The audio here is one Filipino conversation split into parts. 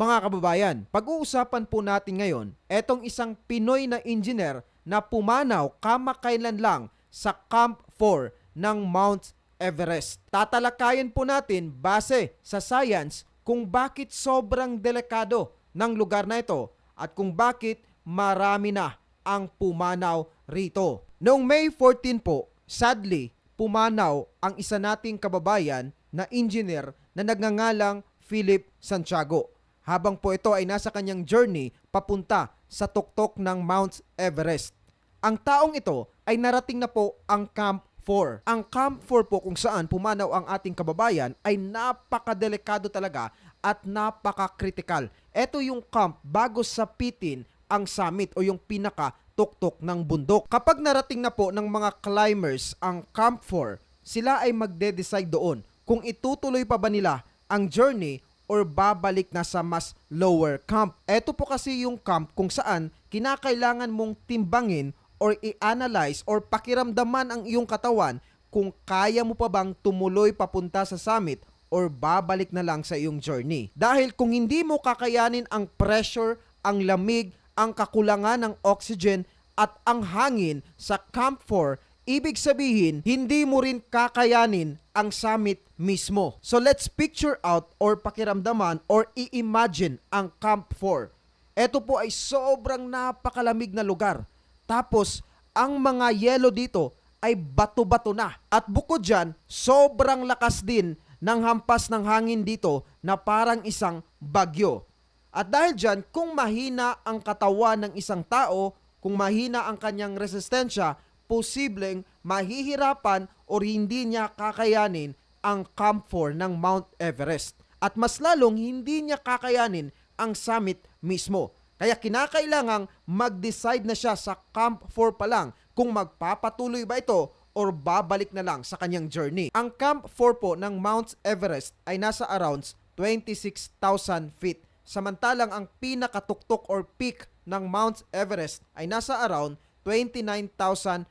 Mga kababayan, pag-uusapan po natin ngayon etong isang Pinoy na engineer na pumanaw kamakailan lang sa Camp 4 ng Mount Everest. Tatalakayan po natin base sa science kung bakit sobrang delikado ng lugar na ito at kung bakit marami na ang pumanaw rito. Noong May 14 po, sadly, pumanaw ang isa nating kababayan na engineer na nagngangalang Philip Santiago. Habang po ito ay nasa kanyang journey papunta sa tuktok ng Mount Everest. Ang taong ito ay narating na po ang Camp 4. Ang Camp 4 po kung saan pumanaw ang ating kababayan ay napakadelikado talaga at napaka-critical. Ito yung camp bago sapitin ang summit o yung pinaka tuktok ng bundok. Kapag narating na po ng mga climbers ang Camp 4, sila ay magde-decide doon kung itutuloy pa ba nila ang journey or babalik na sa mas lower camp. Ito po kasi yung camp kung saan kinakailangan mong timbangin or i-analyze or pakiramdaman ang iyong katawan kung kaya mo pa bang tumuloy papunta sa summit or babalik na lang sa iyong journey. Dahil kung hindi mo kakayanin ang pressure, ang lamig, ang kakulangan ng oxygen at ang hangin sa Camp 4, ibig sabihin, hindi mo rin kakayanin ang summit mismo. So let's picture out or pakiramdaman or i-imagine ang Camp 4. Ito po ay sobrang napakalamig na lugar. Tapos, ang mga yelo dito ay bato-bato na. At bukod dyan, sobrang lakas din ng hampas ng hangin dito na parang isang bagyo. At dahil dyan, kung mahina ang katawan ng isang tao, kung mahina ang kanyang resistensya, posibleng mahihirapan o hindi niya kakayanin ang Camp 4 ng Mount Everest. At mas lalong hindi niya kakayanin ang summit mismo. Kaya kinakailangang mag-decide na siya sa Camp 4 pa lang kung magpapatuloy ba ito or babalik na lang sa kanyang journey. Ang Camp 4 po ng Mount Everest ay nasa around 26,000 feet. Samantalang ang pinakatuktok or peak ng Mount Everest ay nasa around 29,032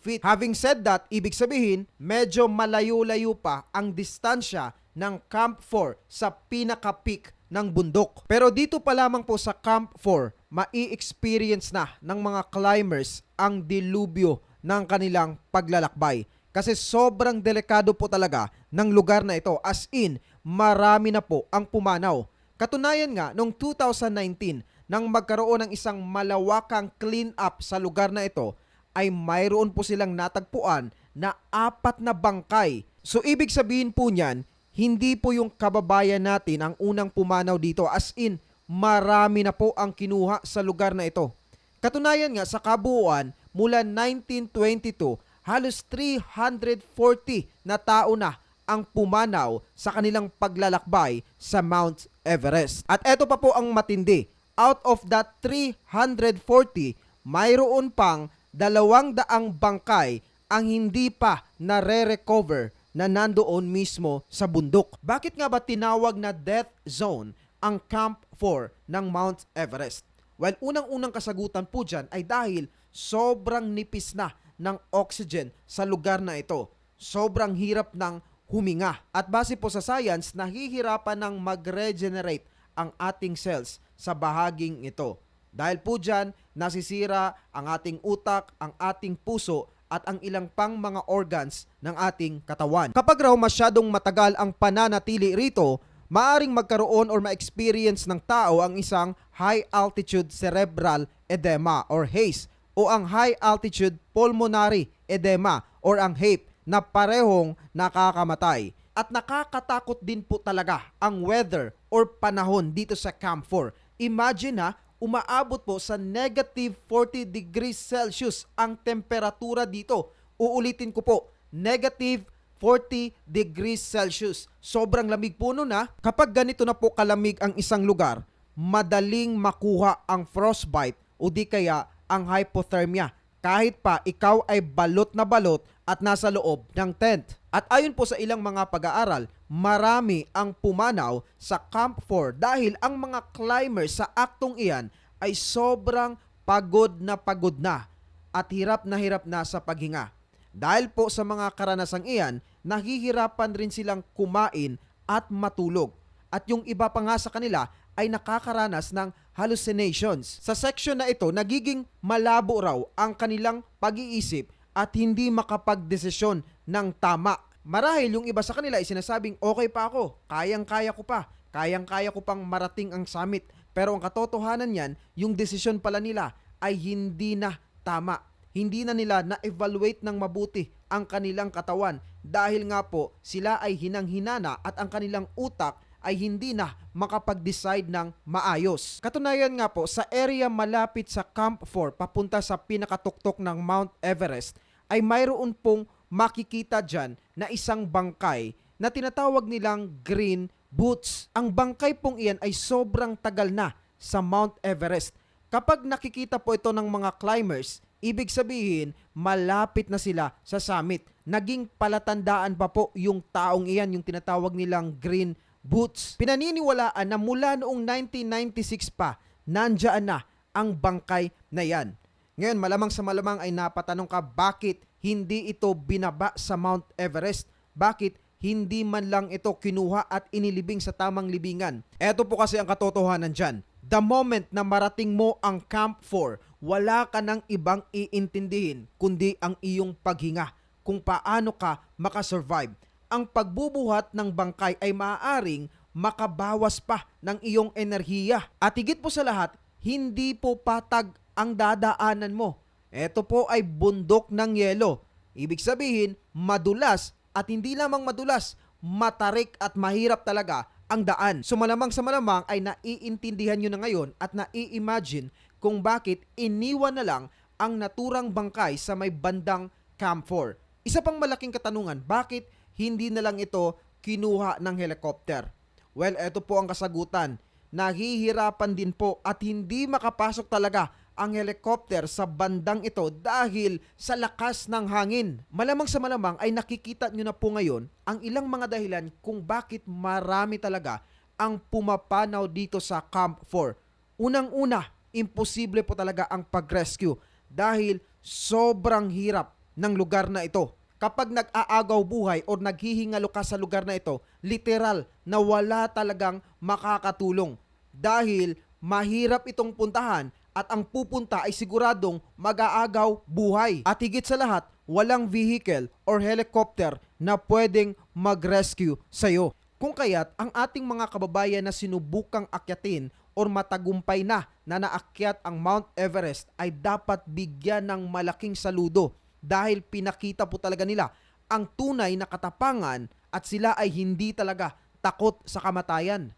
feet. Having said that, ibig sabihin, medyo malayo-layo pa ang distansya ng Camp 4 sa pinaka-peak ng bundok. Pero dito pa lamang po sa Camp 4, mai-experience na ng mga climbers ang dilubyo ng kanilang paglalakbay. Kasi sobrang delikado po talaga ng lugar na ito. As in, marami na po ang pumanaw. Katunayan nga, noong 2019, nang magkaroon ng isang malawakang clean up sa lugar na ito, ay mayroon po silang natagpuan na apat na bangkay. So ibig sabihin po niyan, hindi po yung kababayan natin ang unang pumanaw dito. As in, marami na po ang kinuha sa lugar na ito. Katunayan nga sa kabuuan, mula 1922, halos 340 na tao na ang pumanaw sa kanilang paglalakbay sa Mount Everest. At eto pa po ang matindi. Out of that 340, mayroon pang dalawang daang bangkay ang hindi pa nare-recover na nandoon mismo sa bundok. Bakit nga ba tinawag na death zone ang Camp 4 ng Mount Everest? Well, unang-unang kasagutan po dyan ay dahil sobrang nipis na ng oxygen sa lugar na ito. Sobrang hirap ng huminga. At base po sa science, nahihirapan ng mag-regenerate ang ating cells sa bahaging ito. Dahil po dyan, nasisira ang ating utak, ang ating puso, at ang ilang pang mga organs ng ating katawan. Kapag raw masyadong matagal ang pananatili rito, maaring magkaroon or ma-experience ng tao ang isang high altitude cerebral edema or HACE o ang high altitude pulmonary edema or ang HAPE na parehong nakakamatay. At nakakatakot din po talaga ang weather or panahon dito sa Camp 4. Imagine ha, umaabot po sa negative 40 degrees Celsius ang temperatura dito. Uulitin ko po, negative 40 degrees Celsius. Sobrang lamig po nun ha. Kapag ganito na po kalamig ang isang lugar, madaling makuha ang frostbite o di kaya ang hypothermia kahit pa ikaw ay balot na balot at nasa loob ng tent. At ayon po sa ilang mga pag-aaral, marami ang pumanaw sa Camp 4 dahil ang mga climbers sa aktong iyan ay sobrang pagod na pagod na at hirap na hirap na sa paghinga. Dahil po sa mga karanasang iyan, nahihirapan rin silang kumain at matulog. at yung iba pa nga sa kanila ay nakakaranas ng hallucinations. Sa section na ito, nagiging malabo raw ang kanilang pag-iisip at hindi makapagdesisyon ng tama. Marahil yung iba sa kanila ay sinasabing okay pa ako, kayang-kaya ko pa, kayang-kaya ko pang marating ang summit. Pero ang katotohanan niyan, yung desisyon pala nila ay hindi na tama. Hindi na nila na-evaluate ng mabuti ang kanilang katawan dahil nga po sila ay hinang-hinana at ang kanilang utak ay hindi na makapag-decide ng maayos. Katunayan nga po, sa area malapit sa Camp 4 papunta sa pinakatuktok ng Mount Everest ay mayroon pong makikita dyan na isang bangkay na tinatawag nilang green boots. Ang bangkay pong iyan ay sobrang tagal na sa Mount Everest. Kapag nakikita po ito ng mga climbers, ibig sabihin malapit na sila sa summit. Naging palatandaan pa po yung taong iyan, yung tinatawag nilang green boots. Pinaniniwalaan na mula noong 1996 pa, nandyan na ang bangkay na yan. Ngayon, malamang sa malamang ay napatanong ka bakit hindi ito binaba sa Mount Everest? Bakit hindi man lang ito kinuha at inilibing sa tamang libingan? Eto po kasi ang katotohanan dyan. The moment na marating mo ang Camp 4, wala ka ng ibang iintindihin kundi ang iyong paghinga kung paano ka makasurvive. Ang pagbubuhat ng bangkay ay maaaring makabawas pa ng iyong enerhiya. At higit po sa lahat, hindi po patag ang dadaanan mo. Ito po ay bundok ng yelo. Ibig sabihin, madulas at hindi lamang madulas, matarik at mahirap talaga ang daan. So malamang sa malamang ay naiintindihan nyo na ngayon at nai-imagine kung bakit iniwan na lang ang naturang bangkay sa may bandang Camp 4. Isa pang malaking katanungan, bakit hindi na lang ito kinuha ng helicopter? Well, eto po ang kasagutan. Nahihirapan din po at hindi makapasok talaga ang helicopter sa bandang ito dahil sa lakas ng hangin. Malamang sa malamang ay nakikita nyo na po ngayon ang ilang mga dahilan kung bakit marami talaga ang pumapanaw dito sa Camp 4. Unang-una, imposible po talaga ang pag-rescue dahil sobrang hirap ng lugar na ito. Kapag nag-aagaw buhay o naghihingalo ka sa lugar na ito, literal na wala talagang makakatulong dahil mahirap itong puntahan at ang pupunta ay siguradong mag-aagaw buhay. At higit sa lahat, walang vehicle or helicopter na pwedeng mag-rescue sa'yo. Kung kaya't ang ating mga kababayan na sinubukang akyatin or matagumpay na na naakyat ang Mount Everest ay dapat bigyan ng malaking saludo dahil pinakita po talaga nila ang tunay na katapangan at sila ay hindi talaga takot sa kamatayan.